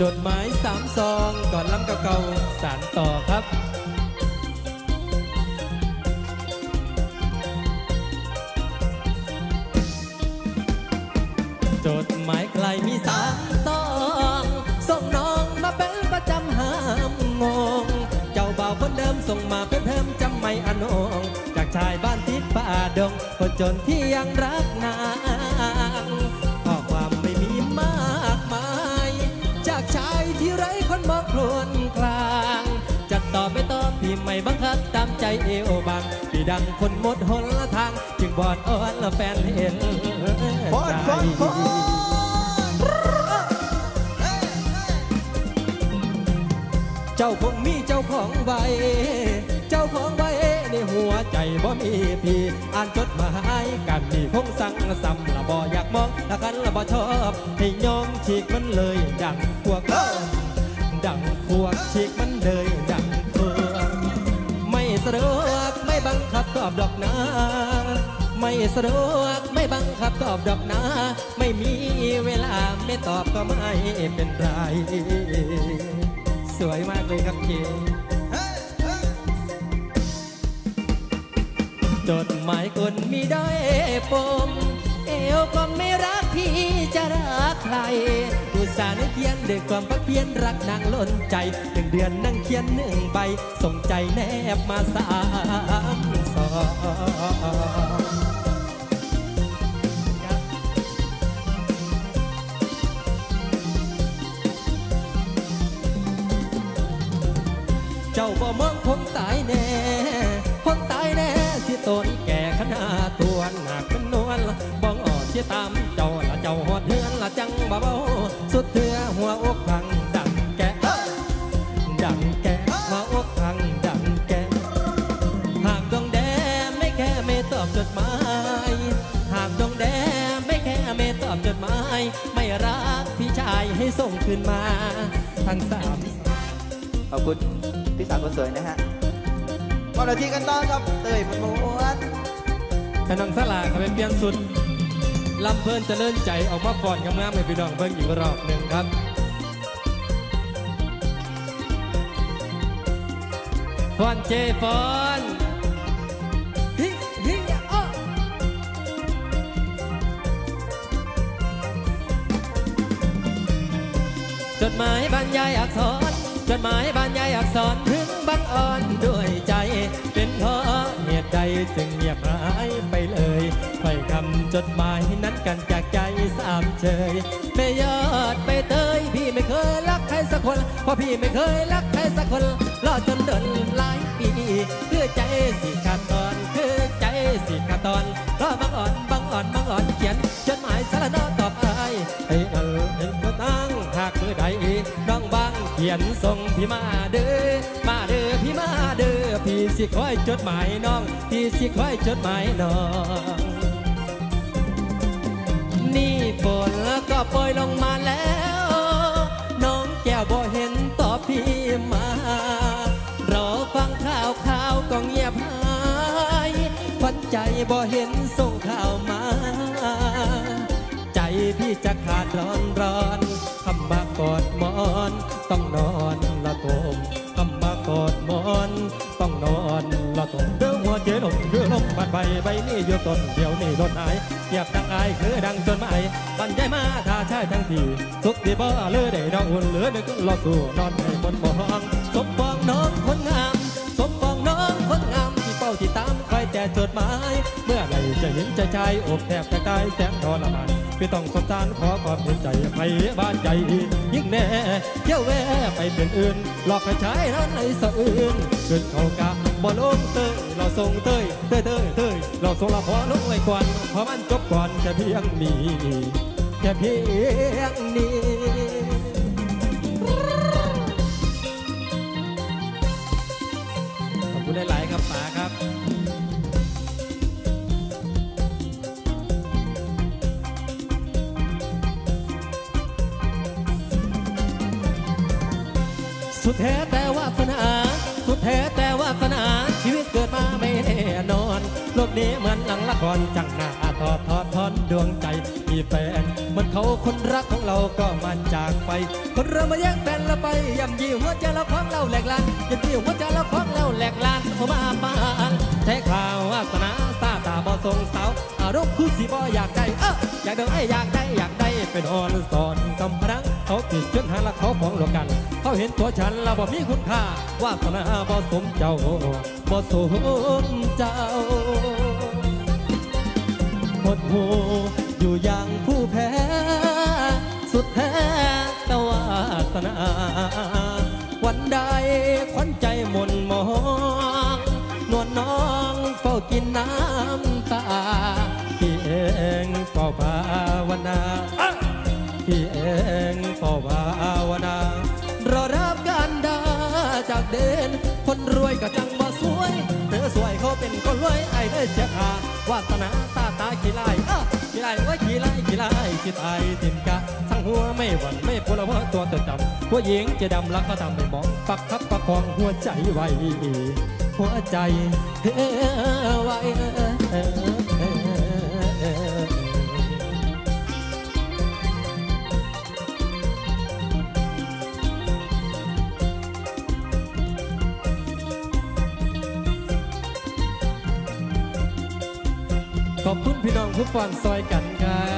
จดหมายสามซองก่อนล้ำเก่าๆสารต่อครับจดหมายใครมีสามซองส่งน้องมาเป็นประจำหามงง เจ้าบ่าวคนเดิมส่งมาเป็นเพิ่มจำไม่อนงจากชายบ้านทิศป่าดงคนจนที่ยังรักนาง มองครวนกลางจะตอบไม่ตอบพี่ไม่บังคับตามใจเอวบางพี่ดังคนหมดหนทาง จึงบอดอ่อนและแฟนเห็นฟอนฟอนฟอนเจ้าคงมีเจ้าของไว้ เจ้าของไว้ในหัวใจบ่มีพี่อ่านจดหมายกันนี่คงสั่งซ้ำละบ่อยากมองละกันละบ่ชอบ ให้ยอมฉีกมันเลยดังพวก ดังพวกฉีกมันเลยดังพวกไม่สะดวกไม่บังคับตอบดอกนะไม่สะดวกไม่บังคับตอบดอกนะ ไม่มีเวลาไม่ตอบก็ไม่เป็นไร สวยมากเลยครับเคจดหมายคนมีได้ปม เอวก็ไม่รักพี่จะรักใครอุตส่าห์นึกเขียนด้วยความพักเพียรรักนางล้นใจหนึ่งเดือนนั่งเขียนหนึ่งใบส่งใจแนบมาสามสองเจ้าบ่มองคงตายแน่ องออกที่ตามเจ้าละเจ้าหอดเฮือนละจังบ่เบาสุดเถื่อหัวอกพังดังแกดังแกหัวอกพังดังแกหากดวงแดงไม่แค่ไม่ตอบจดหมายหากดวงแดงไม่แค่ไม่ตอบจดหมายไม่รักพี่ชายให้ส่งคืนมาทั้งสามขอบคุณพี่สาวคนสวยนะฮะมาเราที่กันต่อครับเตยมันม้วนให้น้องสลาเขาไปเปลี่ยนสุด ลำเพลินจะเลิ่นใจออกมาก่อนงามๆให้พี่น้องเบิ่งอีกรอบหนึ่งครับฟอนเจฟอนฮิฮิอ้อจดหมายบรรยายอักษร จดหมายบรรยายอักษรถึงบังอ่อนด้วย จดหมายนั้นกันจากใจสามเฉยไม่ยอดไปเตยพี่ไม่เคยรักใครสักคนเพราะพี่ไม่เคยรักใครสักคนรอจนเดินหลายปีคือใจสิขาดตอนคือใจสิขาดตอนรอบังอ่อนบังอ่อนบังอ่อนเขียนจดหมายสารนอตอบอายให้เออเห็นก็ตั้งหากมือใดน้องบางเขียนส่งพี่มาเด้อมาเด้อพี่มาเด้อพี่สิคอยจดหมายน้องพี่สิคอยจดหมายน้อง นี่ฝนแล้วก็โปรยลงมาแล้ว น้องแก้วบ่เห็นตอบพี่มารอฟังข่าวข่าวก็เงียบหายฝันใจบ่เห็นส่งข่าวมา ใจพี่จะขาดร้อนร้อนคำมากอดมอน ต้องนอนละกม เด้อหัวเจลมเด้อลมบาดใบใบนี้อยู่ต้นเดียวนี่รถหายเกียบดังอายคือดังจนไม่บรรยายมาถ้าใช่ทั้งทีสุขที่บ่เลือได้ดอกอุ่นเหลือนึกรอสู่นอนให้บนบ่องสมปองน้องคนงามสมปองน้องคนงามที่เป้าที่ตามคอยแต่จดหมาย เมื่อไหรจะเห็นใจชายอกแทบจะตายแสนทรมานพี่ต้องสงสารขอความเห็นใจไปบ้านใจยิ่งแน่เที่ยวแวะไปเป็นอื่นหลอกให้ใชายนั้นในสะอื่นเกินเขากะ บ่ลงเตยเราส่งเตยเตยเตยเตยเราส่งละพอลงไว้ก่อนเพราะมันจบก่อนแค่เพียงนี้แค่เพียงนี้ขอบคุณหลาย ๆ ครับป๋าครับ สุดแท้แต่วาสนา สุดแท้แต่วาสนา ชีวิตเกิดมาไม่แน่นอน โลกนี้เหมือนหลังละครจังหน้าทอดทอดทอนดวงใจ มีแฟนเหมันเขาคนรักของเราก็มาจากไป คนเรามาแย่งแฟนเราไปย่ำยีหัวใจเราของเราแหลกลานย่ำยีหัวใจเราของเราแหลกลานโอมาปานใช้ข่าววาสนาตาตาบ่ทรงสาวอารมณ์คือสิบ่อยากได้เอออยากได้อยากได้อยากได้เป็นอ่อนสอนกำพรังเขา ติดจนหาละเขาของโลกัน เขาเห็นตัวฉันแล้วบ่มีคุณค่าวาสนาบ่สมเจ้าบ่สมเจ้าหดหูอยู่อย่างผู้แพ้ สุดแท้แต่วาสนา วันใดขวัญใจหม่นหมองนวลน้องเฝ้ากินน้ำตาพี่เองเฝ้าภาวนาพี่เอง เขาเรวยไอ้เด้เจ้าขาวาสนาตาตาขี้ไล่อ้อขี้ไล่ไว้ขี้ไล่ขี้ไล่ขี้ตายติมกะทั้งหัวไม่หวั่นไม่พลเพราตัวติดดำผู้หญิงจะดำแล้วก็ทำไม่มองปักทับประคองหัวใจไว้หัวใจเฮ้ไว้ ขอบคุณพี่น้องทุกฟอนซอยกันครับ